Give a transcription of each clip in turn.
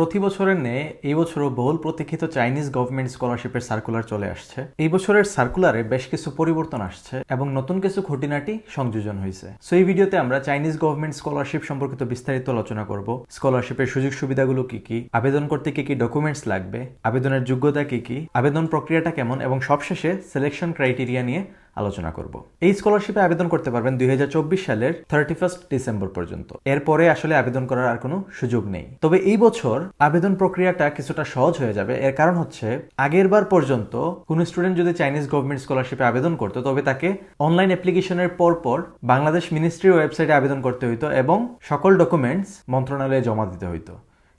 প্রতি বছরের ন্যায় এই বছরও বহুল প্রতীক্ষিত চাইনিজ গভর্নমেন্ট স্কলারশিপের সার্কুলার চলে আসছে। এই বছরের সার্কুলারে বেশ কিছু পরিবর্তন আসছে এবং নতুন কিছু খুঁটিনাটি সংযোজন হয়েছে সো এই ভিডিওতে আমরা চাইনিজ গভর্নমেন্ট স্কলারশিপ সম্পর্কিত বিস্তারিত আলোচনা করব। স্কলারশিপের সুযোগ সুবিধাগুলো কি কি? আবেদন করতে কি কি ডকুমেন্টস লাগবে? আবেদনের যোগ্যতা কি কি? আবেদন প্রক্রিয়াটা কেমন? এবং সবশেষে সিলেকশন ক্রাইটেরিয়া নিয়ে আলোচনা করব। এই স্কলারশিপে আবেদন করতে পারবেন দুই হাজার চব্বিশ সালের থার্টি ফার্স্ট ডিসেম্বর পর্যন্ত। এরপরে আসলে আবেদন করার আর কোনো সুযোগ নেই। তবে এই বছর আবেদন প্রক্রিয়াটা কিছুটা সহজ হয়ে যাবে। এর কারণ হচ্ছে, আগের বার পর্যন্ত কোনো স্টুডেন্ট যদি চাইনিজ গভর্নমেন্ট স্কলারশিপে আবেদন করতো, তবে তাকে অনলাইন অ্যাপ্লিকেশনের পর পর বাংলাদেশ মিনিস্ট্রির ওয়েবসাইটে আবেদন করতে হইতো এবং সকল ডকুমেন্টস মন্ত্রণালয়ে জমা দিতে হইতো।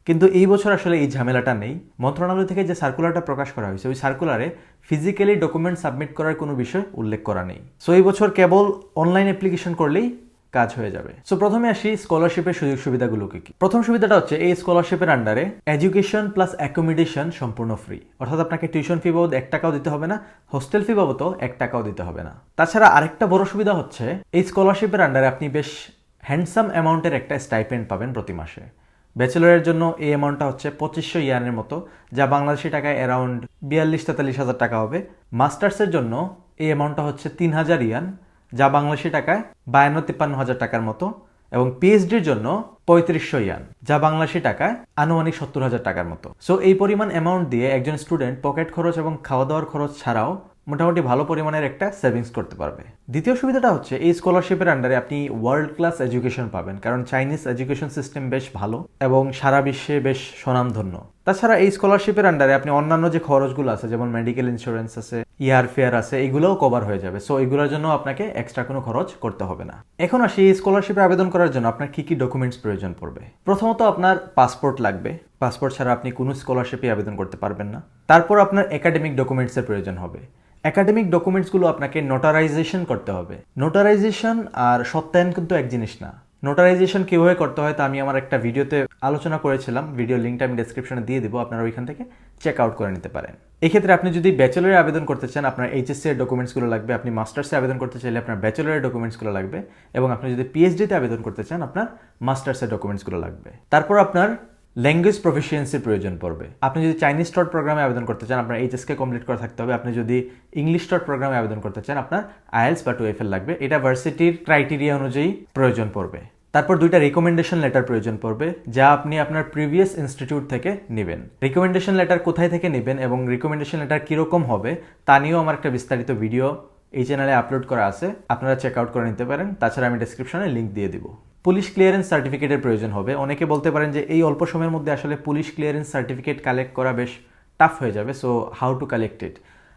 কিন্তু এই বছর আসলে এই ঝামেলাটা নেই। মন্ত্রণালয় থেকে যে সার্কুলারটা প্রকাশ করা হয়েছে, ওই সার্কুলারে ফিজিক্যালি ডকুমেন্ট সাবমিট করার কোনো বিষয় উল্লেখ করা নেই। সো এই বছর কেবল অনলাইন অ্যাপ্লিকেশন করলেই কাজ হয়ে যাবে। সো প্রথমে আসি স্কলারশিপের সুযোগ সুবিধাগুলো কি? কি প্রথম সুবিধাটা হচ্ছে, এই স্কলারশিপের আন্ডারে এডুকেশন প্লাস অ্যাকোমোডেশন সম্পূর্ণ ফ্রি অর্থাৎ আপনাকে টিউশন ফি বাবদ এক টাকাও দিতে হবে না হোস্টেল ফি বাবদও এক টাকাও দিতে হবে না। তাছাড়া আরেকটা বড় সুবিধা হচ্ছে, এই স্কলারশিপের আন্ডারে আপনি বেশ হ্যান্ডসাম অ্যামাউন্টের একটা স্টাইপেন্ড পাবেন প্রতি মাসে। ব্যাচেলরের জন্য এই অ্যামাউন্টটা হচ্ছে পঁচিশশো ইয়ানের মতো, যা বাংলাদেশি টাকায় অ্যারাউন্ড বিয়াল্লিশ তেতাল্লিশ হাজার টাকা হবে। মাস্টার্সের জন্য এই অ্যামাউন্টটা হচ্ছে তিন হাজার ইয়ান, যা বাংলাদেশি টাকায় বায়ান্ন তিপ্পান্ন হাজার টাকার মতো, এবং পিএইচডির জন্য পঁয়ত্রিশশো ইয়ান, যা বাংলাদেশি টাকায় আনুমানিক সত্তর হাজার টাকার মতো। সো এই পরিমাণ অ্যামাউন্ট দিয়ে একজন স্টুডেন্ট পকেট খরচ এবং খাওয়া দাওয়ার খরচ ছাড়াও মোটামুটি ভালো পরিমাণের একটা সেভিংস করতে পারবে। দ্বিতীয় সুবিধাটা হচ্ছে, এই স্কলারশিপের আন্ডারে আপনি ওয়ার্ল্ড ক্লাস এডুকেশন পাবেন, কারণ চাইনিজ এডুকেশন সিস্টেম বেশ ভালো এবং সারা বিশ্বে বেশ স্বনামধন্য। তাছাড়া এই স্কলারশিপের আন্ডারে আপনি অন্যান্য যে খরচগুলো আছে, যেমন মেডিকেল ইন্স্যুরেন্স আছে ইয়ার ফেয়ার আছে, এগুলোও কভার হয়ে যাবে। সো এগুলোর জন্য আপনাকে এক্সট্রা কোনো খরচ করতে হবে না। এখন আসি এই স্কলারশিপে আবেদন করার জন্য আপনার কি কি ডকুমেন্টস প্রয়োজন পড়বে? প্রথমত আপনার পাসপোর্ট লাগবে। পাসপোর্ট ছাড়া আপনি কোনো স্কলারশিপে আবেদন করতে পারবেন না। তারপর আপনার একাডেমিক ডকুমেন্টসের প্রয়োজন হবে। একাডেমিক ডকুমেন্টসগুলো আপনাকে নোটারাইজেশন করতে হবে। নোটারাইজেশন আর সত্যায়ন কিন্তু এক জিনিস না। নোটারাইজেশন কীভাবে করতে হয় তা আমি আমার একটা ভিডিওতে আলোচনা করেছিলাম। ভিডিও লিঙ্কটা আমি ডেসক্রিপশনে দিয়ে দেবো, আপনারা ওইখান থেকে চেক আউট করে নিতে পারেন। এক্ষেত্রে আপনি যদি ব্যাচেলরে আবেদন করতে চান, আপনার এইচএসসি এর ডকুমেন্টসগুলো লাগবে। আপনি মাস্টার্সে আবেদন করতে চাইলে আপনার ব্যাচেলরের ডকুমেন্টসগুলো লাগবে এবং আপনি যদি পিএইচডিতে আবেদন করতে চান, আপনার মাস্টার্সের ডকুমেন্টসগুলো লাগবে। তারপর আপনার ল্যাঙ্গুয়েজ প্রফিসিয়েন্সির প্রয়োজন পড়বে। আপনি যদি চাইনিজ স্টট প্রোগ্রামে আবেদন করতে চান, আপনার এইচএসকে কমপ্লিট করে থাকতে হবে। আপনি যদি ইংলিশ স্টট প্রোগ্রামে আবেদন করতে চান, আপনার আইএলস বা টুয়েফএল লাগবে। এটা ভার্সিটির ক্রাইটেরিয়া অনুযায়ী প্রয়োজন পড়বে। তারপর দুইটা রিকমেন্ডেশন লেটার প্রয়োজন পড়বে, যা আপনি আপনার প্রিভিয়াস ইনস্টিটিউট থেকে নেবেন। রিকমেন্ডেশন লেটার কোথায় থেকে নেবেন এবং রিকমেন্ডেশন লেটার কীরকম হবে, তা নিয়েও আমার একটা বিস্তারিত ভিডিও এই চ্যানেলে আপলোড করা আছে। আপনারা চেক আউট করে নিতে পারেন। তাছাড়া আমি ডিসক্রিপশনে লিঙ্ক দিয়ে দিব। পুলিশ ক্লিয়ারেন্স সার্টিফিকেটের প্রয়োজন হবে। অনেকে বলতে পারেন যে এই অল্প সময়ের মধ্যে আসলে পুলিশ ক্লিয়ারেন্স সার্টিফিকেট কালেক্ট করা বেশ টাফ হয়ে যাবে so how to collect it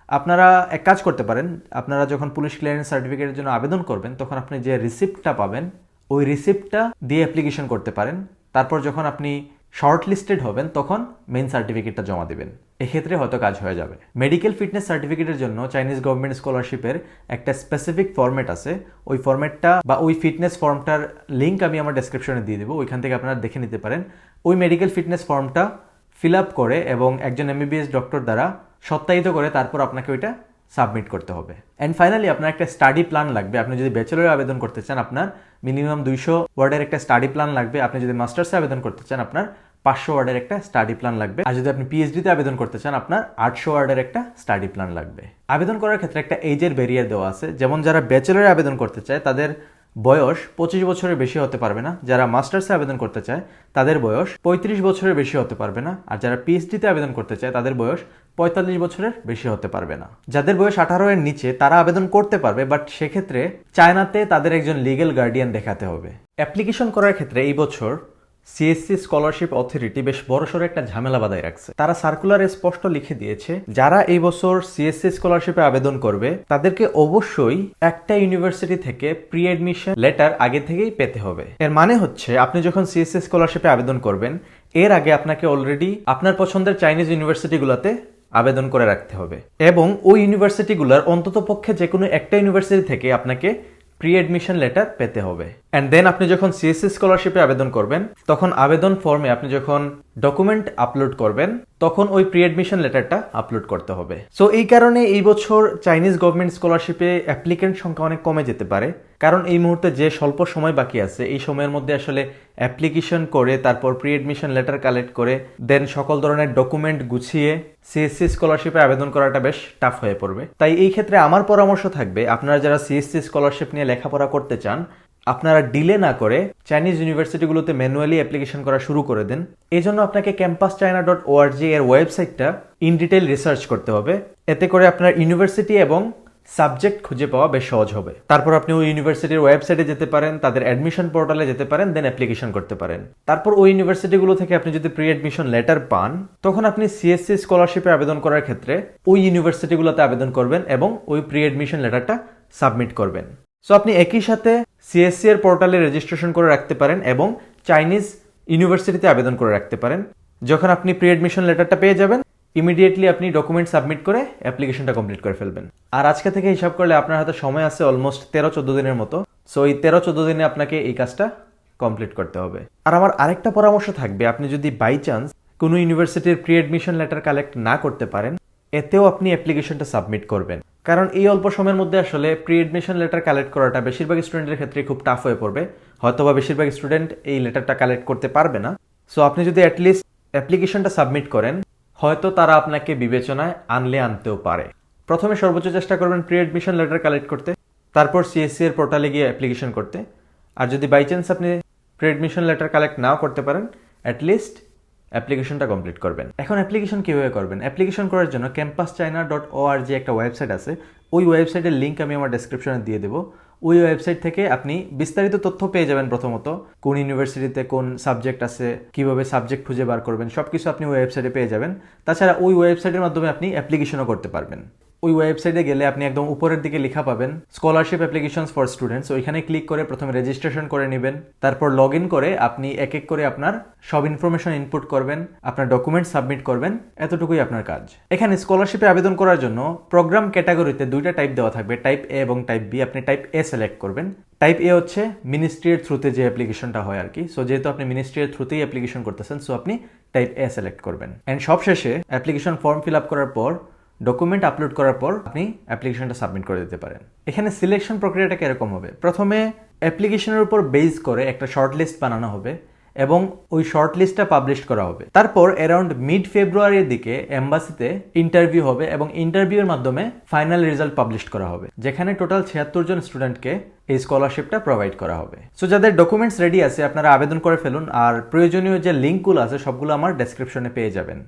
আপনারা এক কাজ করতে পারেন, আপনারা যখন পুলিশ ক্লিয়ারেন্স সার্টিফিকেটের জন্য আবেদন করবেন, তখন আপনি যে রিসিপ্টটা পাবেন, ওই রিসিপ্টটা দিয়ে অ্যাপ্লিকেশন করতে পারেন। তারপর যখন আপনি শর্ট লিস্টেড হবেন, তখন মেইন সার্টিফিকেটটা জমা দেবেন। এক্ষেত্রে হয়তো কাজ হয়ে যাবে। মেডিকেল ফিটনেস সার্টিফিকেটের জন্য চাইনিজ গভর্নমেন্ট স্কলারশিপের একটা স্পেসিফিক ফর্মেট আছে। ওই ফর্মেটটা বা ওই ফিটনেস ফর্মটার লিঙ্ক আমি আমার ডেসক্রিপশনে দিয়ে দেবো। ওইখান থেকে আপনারা দেখে নিতে পারেন। ওই মেডিকেল ফিটনেস ফর্মটা ফিল আপ করে এবং একজন এমবিবিএস ডক্টর দ্বারা সত্যায়িত করে তারপর আপনাকে ওইটা সাবমিট করতে হবে। অ্যান্ড ফাইনালি আপনার একটা স্টাডি প্ল্যান লাগবে। আপনি যদি ব্যাচেলরে আবেদন করতে চান, আপনার মিনিমাম দুইশো ওয়ার্ডের একটা স্টাডি প্ল্যান লাগবে। আপনি যদি মাস্টার্সে আবেদন করতে চান, আপনার পাঁচশো ওয়ার্ডের একটা স্টাডি প্ল্যান লাগবে। আর যদি আপনি পিএইচডিতে আবেদন করতে চান, আপনার আটশো ওয়ার্ডের একটা স্টাডি প্ল্যান লাগবে। আবেদন করার ক্ষেত্রে একটা এজের ব্যারিয়ার দেওয়া আছে। যেমন যারা ব্যাচেলারে আবেদন করতে চায়, তাদের বয়স পঁচিশ বছরের বেশি হতে পারবে না। যারা মাস্টার্সে আবেদন করতে চায়, তাদের বয়স পঁয়ত্রিশ বছরের বেশি হতে পারবে না। আর যারা পিএইচডিতে আবেদন করতে চায়, তাদের বয়স পঁয়তাল্লিশ বছরের বেশি হতে পারবে না। যাদের বয়স আঠারো এর নিচে, তারা আবেদন করতে পারবে, বাট সেক্ষেত্রে চায়নাতে তাদের একজন লিগেল গার্ডিয়ান দেখাতে হবে। অ্যাপ্লিকেশন করার ক্ষেত্রে এই বছর সিএসসি স্কলারশিপ অথরিটি বেশ বড়সড় একটা ঝামেলা বাদায় রাখছে। তারা সার্কুলারে স্পষ্ট লিখে দিয়েছে, যারা এই বছর সিএসসি স্কলারশিপে আবেদন করবে, তাদেরকে অবশ্যই একটা ইউনিভার্সিটি থেকে প্রি অ্যাডমিশন লেটার আগে থেকেই পেতে হবে। এর মানে হচ্ছে, আপনি যখন সিএসসি স্কলারশিপে আবেদন করবেন, এর আগে আপনাকে অলরেডি আপনার পছন্দের চাইনিজ ইউনিভার্সিটিগুলোতে আবেদন করে রাখতে হবে। এবং ওই ইউনিভার্সিটিগুলোর অন্তত পক্ষে যে কোনো একটা ইউনিভার্সিটি থেকে আপনাকে প্রি অ্যাডমিশন লেটার পেতে হবে। অ্যান্ড দেন আপনি যখন সিএসসি স্কলারশিপে আবেদন করবেন, তখন আবেদন ফর্মে আপনি যখন ডকুমেন্ট আপলোড করবেন, তখন ওই প্রি অ্যাডমিশন লেটারটা আপলোড করতে হবে। সো এই কারণে এই বছর চাইনিজ গভর্নমেন্ট স্কলারশিপে অ্যাপ্লিকেন্ট সংখ্যা অনেক কমে যেতে পারে। কারণ এই মুহূর্তে যে স্বল্প সময় বাকি আছে, এই সময়ের মধ্যে আসলে অ্যাপ্লিকেশন করে, তারপর প্রি এডমিশন লেটার কালেক্ট করে দেন সকল ধরনের ডকুমেন্ট গুছিয়ে সিএসসি স্কলারশিপে আবেদন করাটা বেশ টাফ হয়ে পড়বে। তাই এই ক্ষেত্রে আমার পরামর্শ থাকবে, আপনারা যারা সিএসসি স্কলারশিপ নিয়ে লেখাপড়া করতে চান, আপনারা ডিলে না করে চাইনিজ ইউনিভার্সিটিগুলোতে ম্যানুয়ালি অ্যাপ্লিকেশন করা শুরু করে দেন। এই জন্য আপনাকে ক্যাম্পাস চায়না ডট ওআরজি এর ওয়েবসাইটটা ইন ডিটেল রিসার্চ করতে হবে। এতে করে আপনার ইউনিভার্সিটি এবং সাবজেক্ট খুঁজে পাওয়া বেশ সহজ হবে। তারপর আপনি ওই ইউনিভার্সিটির ওয়েবসাইটে যেতে পারেন, তাদের অ্যাডমিশন পোর্টালে যেতে পারেন দেন অ্যাপ্লিকেশন করতে পারেন। তারপর ওই ইউনিভার্সিটিগুলো থেকে আপনি যদি প্রি অ্যাডমিশন লেটার পান, তখন আপনি সিএসসি স্কলারশিপে আবেদন করার ক্ষেত্রে ওই ইউনিভার্সিটিগুলোতে আবেদন করবেন এবং ওই প্রি অ্যাডমিশন লেটারটা সাবমিট করবেন। সো আপনি একই সাথে সিএসসি এর পোর্টালে রেজিস্ট্রেশন করে রাখতে পারেন এবং চাইনিজ ইউনিভার্সিটিতে আবেদন করে রাখতে পারেন। যখন আপনি প্রি অ্যাডমিশন লেটারটা পেয়ে যাবেন ইমিডিয়েটলি আপনি ডকুমেন্ট সাবমিট করে অ্যাপ্লিকেশনটা কমপ্লিট করে ফেলবেন। আর আজকে থেকে হিসাব করলে আপনার হাতে সময় আছে অলমোস্ট তেরো চোদ্দ দিনের মতো। সো এই তেরো চোদ্দ দিনে আপনাকে এই কাজটা কমপ্লিট করতে হবে। আর আমার আরেকটা পরামর্শ থাকবে, আপনি যদি বাই চান্স কোনো ইউনিভার্সিটির প্রি অ্যাডমিশন লেটার কালেক্ট না করতে পারেন, এতেও আপনি অ্যাপ্লিকেশনটা সাবমিট করবেন। কারণ এই অল্প সময়ের মধ্যে আসলে প্রি অ্যাডমিশন লেটার কালেক্ট করাটা বেশিরভাগ স্টুডেন্টের ক্ষেত্রে খুব টাফ হয়ে পড়বে। হয়তোবা বেশিরভাগ স্টুডেন্ট এই লেটারটা কালেক্ট করতে পারবে না। সো আপনি যদি অ্যাটলিস্ট অ্যাপ্লিকেশনটা সাবমিট করেন হয়তো তারা আপনাকে বিবেচনায় আনলে আনতেও পারে। প্রথমে সর্বোচ্চ চেষ্টা করবেন প্রি অ্যাডমিশন লেটার কালেক্ট করতে, তারপর সিএসসি এর পোর্টালে গিয়ে অ্যাপ্লিকেশন করতে। আর যদি বাই চান্স আপনি প্রি অ্যাডমিশন লেটার কালেক্ট নাও করতে পারেন অ্যাটলিস্ট অ্যাপ্লিকেশনটা কমপ্লিট করবেন। এখন অ্যাপ্লিকেশন কীভাবে করবেন? অ্যাপ্লিকেশন করার জন্য campus China dot O R G একটা ওয়েবসাইট আছে। ওই ওয়েবসাইটের লিঙ্ক আমি আমার ডেসক্রিপশনে দিয়ে দেবো। ওই ওয়েবসাইট থেকে আপনি বিস্তারিত তথ্য পেয়ে যাবেন প্রথমত। কোন ইউনিভার্সিটিতে কোন সাবজেক্ট আছে, কীভাবে সাবজেক্ট খুঁজে বার করবেন সব কিছু আপনি ওয়েবসাইটে পেয়ে যাবেন। তাছাড়া ওই ওয়েবসাইটের মাধ্যমে আপনি অ্যাপ্লিকেশনও করতে পারবেন। ওই ওয়েবসাইটে গেলে আপনি একদম উপরের দিকে লেখা পাবেন স্কলারশিপ অ্যাপ্লিকেশনস ফর স্টুডেন্টস ওইখানে ক্লিক করে প্রথমে রেজিস্ট্রেশন করে নেবেন, তারপর লগ ইন করে আপনি এক এক করে আপনার সব ইনফরমেশন ইনপুট করবেন, আপনার ডকুমেন্ট সাবমিট করবেন, এতটুকুই আপনার কাজ। এখানে স্কলারশিপে আবেদন করার জন্য প্রোগ্রাম ক্যাটাগরিতে দুইটা টাইপ দেওয়া থাকবে টাইপ এ এবং টাইপ বি আপনি টাইপ এ সিলেক্ট করবেন। টাইপ এ হচ্ছে মিনিস্ট্রির থ্রুতে যে অ্যাপ্লিকেশনটা হয় আর কি সো যেহেতু আপনি মিনিস্ট্রির থ্রুতেই অ্যাপ্লিকেশন করতেছেন সো আপনি টাইপ এ সিলেক্ট করবেন। অ্যান্ড সবশেষে অ্যাপ্লিকেশন ফর্ম ফিল আপ করার পর ডকুমেন্ট আপলোড করার পর আপনি অ্যাপ্লিকেশনটা সাবমিট করে দিতে পারেন। এখানে সিলেকশন প্রক্রিয়াটা কীরকম হবে? প্রথমে অ্যাপ্লিকেশনের উপর বেস করে একটা শর্ট লিস্ট বানানো হবে এবং ওই শর্ট লিস্টটা পাবলিশ করা হবে। তারপর অ্যারাউন্ড মিড ফেব্রুয়ারির দিকে এম্বাসিতে ইন্টারভিউ হবে এবং ইন্টারভিউর মাধ্যমে ফাইনাল রেজাল্ট পাবলিশ করা হবে, যেখানে টোটাল ছিয়াত্তর জন স্টুডেন্টকে এই স্কলারশিপটা প্রোভাইড করা হবে। সো যাদের ডকুমেন্টস রেডি আছে, আপনারা আবেদন করে ফেলুন, আর প্রয়োজনীয় যে লিঙ্কগুলো আছে, সবগুলো আমার ডেসক্রিপশনে পেয়ে যাবেন।